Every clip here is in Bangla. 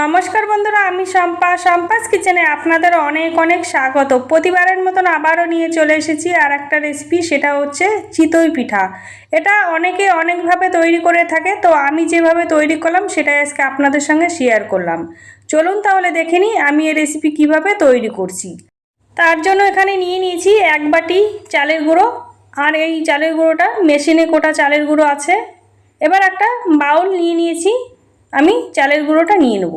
নমস্কার বন্ধুরা, আমি শম্পা। শম্পাস কিচেনে আপনাদের অনেক অনেক স্বাগত। প্রতিবারের মতন আবারও নিয়ে চলে এসেছি আর একটা রেসিপি সেটা হচ্ছে চিতই পিঠা। এটা অনেকে অনেকভাবে তৈরি করে থাকে, তো আমি যেভাবে তৈরি করলাম, সেটাই আজকে আপনাদের সঙ্গে শেয়ার করলাম। চলুন তাহলে দেখে নিই আমি এই রেসিপি কীভাবে তৈরি করছি। তার জন্য এখানে নিয়ে নিয়েছি এক বাটি চালের গুঁড়ো, আর এই চালের গুঁড়োটা, মেশিনে কোটা চালের গুঁড়ো আছে। এবার একটা বাউল নিয়ে নিয়েছি, আমি চালের গুঁড়োটা নিয়ে নেব।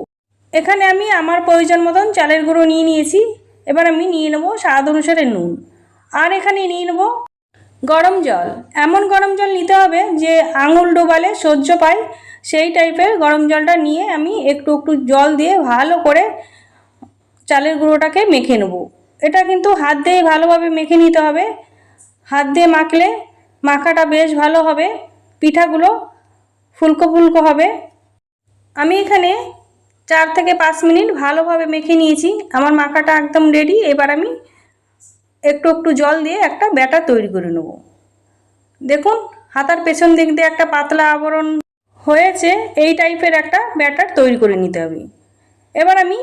এখানে আমি আমার প্রয়োজন মতন চালের গুঁড়ো নিয়ে নিয়েছি। এবার আমি নিয়ে নেব স্বাদ অনুসারে নুন। আর এখানে নিয়ে নেব গরম জল। এমন গরম জল নিতে হবে যে আঙুল ডোবালে সহ্য পায় সেই টাইপের গরম জলটা নিয়ে আমি একটু একটু জল দিয়ে ভালো করে চালের গুঁড়োটাকে মেখে নেব। এটা কিন্তু হাত দিয়ে ভালোভাবে মেখে নিতে হবে। হাত দিয়ে মাখলে মাখাটা বেশ ভালো হবে। পিঠাগুলো ফুলকো ফুলকো হবে। আমি এখানে চার থেকে পাঁচ মিনিট ভালোভাবে মেখে নিয়েছি। আমার মাখাটা একদম রেডি এবার আমি একটু একটু জল দিয়ে একটা ব্যাটার তৈরি করে নেব। দেখুন, হাতার পেছন দিক দিয়ে একটা পাতলা আবরণ হয়েছে। এই টাইপের একটা ব্যাটার তৈরি করে নিতে হবে। এবার আমি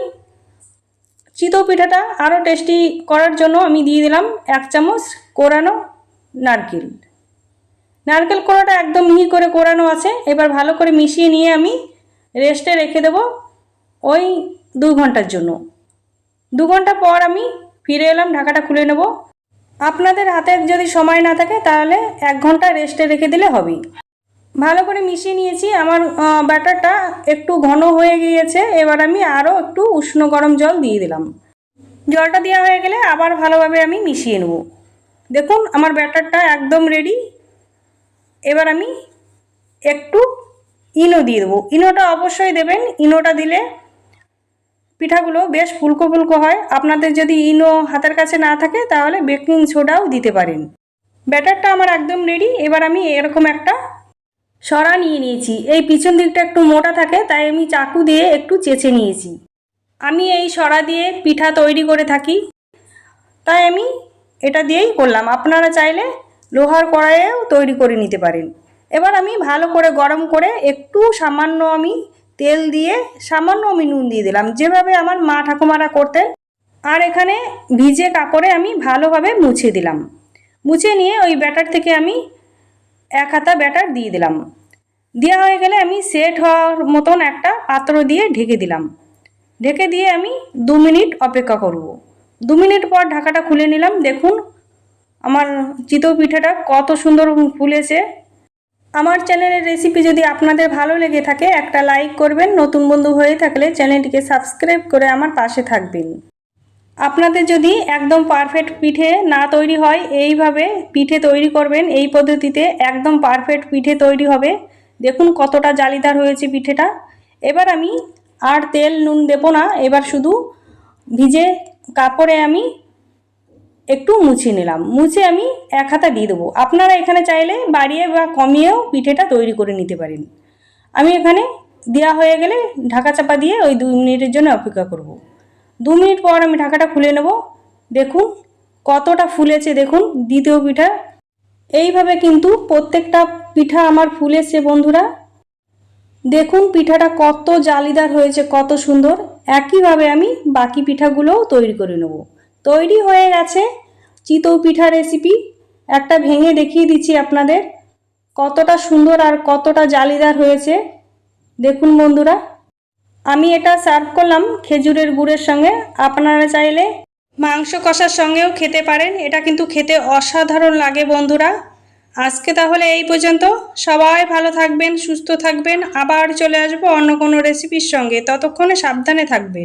চিতৌ পিঠাটা আরও টেস্টি করার জন্য আমি দিয়ে দিলাম এক চামচ কোরানো নারকেল। নারকেল কোড়াটা একদম মিহি করে কোরানো আছে। এবার ভালো করে মিশিয়ে নিয়ে আমি রেস্টে রেখে দেবো। ওই দু ঘণ্টার জন্য। দু ঘণ্টা পর আমি ফিরে এলাম, ঢাকাটা খুলে নেব। আপনাদের হাতে যদি সময় না থাকে, তাহলে এক ঘণ্টা রেস্টে রেখে দিলে হবে। ভালো করে মিশিয়ে নিয়েছি। আমার ব্যাটারটা একটু ঘন হয়ে গিয়েছে। এবার আমি আরও একটু উষ্ণ গরম জল দিয়ে দিলাম। জলটা দেওয়া হয়ে গেলে আবার ভালোভাবে আমি মিশিয়ে নেব। দেখুন, আমার ব্যাটারটা একদম রেডি এবার আমি একটু ইনো দিয়ে দেবো। ইনোটা অবশ্যই দেবেন। ইনোটা দিলে পিঠাগুলো বেশ ফুলকো ফুলকো হয়। আপনাদের যদি ইনো হাতের কাছে না থাকে, তাহলে বেকিং সোডাও দিতে পারেন। ব্যাটারটা আমার একদম রেডি এবার আমি এরকম একটা সরা নিয়ে নিয়েছি। এই পিছন দিকটা একটু মোটা থাকে, তাই আমি চাকু দিয়ে একটু চেঁচে নিয়েছি। আমি এই সরা দিয়ে পিঠা তৈরি করে থাকি। তাই আমি এটা দিয়েই করলাম। আপনারা চাইলে লোহার কড়াইয়েও তৈরি করে নিতে পারেন। এবার আমি ভালো করে গরম করে একটু সামান্য আমি তেল দিয়ে সামান্য আমি নুন দিয়ে দিলাম। যেভাবে আমার মা ঠাকুমারা করতেন, আর এখানে ভিজে কাপড়ে আমি ভালোভাবে মুছে দিলাম। মুছে নিয়ে ওই ব্যাটার থেকে আমি এক হাতা ব্যাটার দিয়ে দিলাম। দেওয়া হয়ে গেলে আমি সেট হওয়ার মতন একটা পাত্র দিয়ে ঢেকে দিলাম। ঢেকে দিয়ে আমি দু মিনিট অপেক্ষা করব। দু মিনিট পর ঢাকাটা খুলে নিলাম। দেখুন, আমার চিতৌ পিঠাটা কত সুন্দর ফুলেছে। আমার চ্যানেলের রেসিপি যদি আপনাদের ভালো লেগে থাকে, একটা লাইক করবেন। নতুন বন্ধু হয়ে থাকলে চ্যানেলটিকে সাবস্ক্রাইব করে আমার পাশে থাকবেন। আপনাদের যদি একদম পারফেক্ট পিঠে না তৈরি হয়, এইভাবে পিঠে তৈরি করবেন। এই পদ্ধতিতে একদম পারফেক্ট পিঠে তৈরি হবে। দেখুন কতটা জালিদার হয়েছে পিঠেটা। এবার আমি আর তেল নুন দেবো না। এবার শুধু ভিজে কাপড়ে আমি একটু মুছে নিলাম। মুছে আমি এক হাতা দিয়ে দেবো। আপনারা এখানে চাইলে বাড়িয়ে বা কমিয়েও পিঠেটা তৈরি করে নিতে পারেন। আমি এখানে দেওয়া হয়ে গেলে ঢাকা চাপা দিয়ে ওই দু মিনিটের জন্য অপেক্ষা করব। দু মিনিট পর আমি ঢাকাটা খুলে নেব। দেখুন, কতটা ফুলেছে দেখুন, দ্বিতীয় পিঠা। এইভাবে কিন্তু প্রত্যেকটা পিঠা আমার ফুলেছে বন্ধুরা। দেখুন পিঠাটা কত জালিদার হয়েছে, কত সুন্দর। একইভাবে আমি বাকি পিঠাগুলোও তৈরি করে নেব। তৈরি হয়ে গেছে চিতৌ পিঠা রেসিপি একটা ভেঙে দেখিয়ে দিচ্ছি আপনাদের কতটা সুন্দর আর কতটা জালিদার হয়েছে। দেখুন বন্ধুরা, আমি এটা সার্ভ করলাম খেজুরের গুড়ের সঙ্গে। আপনারা চাইলে মাংস কষার সঙ্গেও খেতে পারেন, এটা কিন্তু খেতে অসাধারণ লাগে বন্ধুরা। আজকে তাহলে এই পর্যন্ত, সবাই ভালো থাকবেন, সুস্থ থাকবেন, আবার চলে আসব অন্য কোনো রেসিপির সঙ্গে। ততক্ষণে সাবধানে থাকবেন।